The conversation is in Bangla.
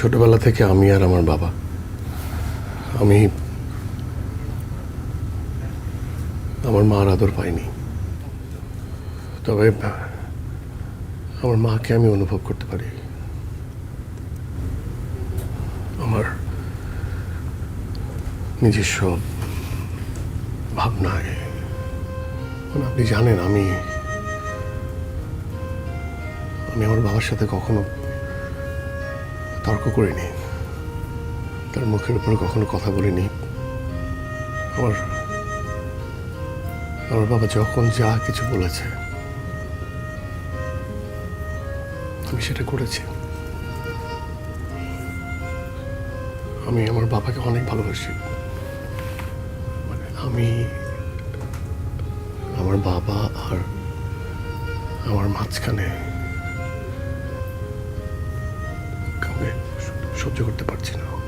ছোটবেলা থেকে আমি আর আমার বাবা, আমি আমার মার আদর পাইনি। তবে আমার মাকে আমি অনুভব করতে পারি। আমার নিজস্ব ভাবনায়। আপনি জানেন আমি আমি আমার বাবার সাথে কখনো তর্ক করিনি। তার মুখের উপরে কখনো কথা বলিনি। আমার আমার বাবা যখন যা কিছু বলেছে, আমি সেটা করেছি। আমি আমার বাবাকে অনেক ভালোবাসি। মানে আমি আমার বাবা আর আমার মাঝখানে সহ্য করতে পারছি না।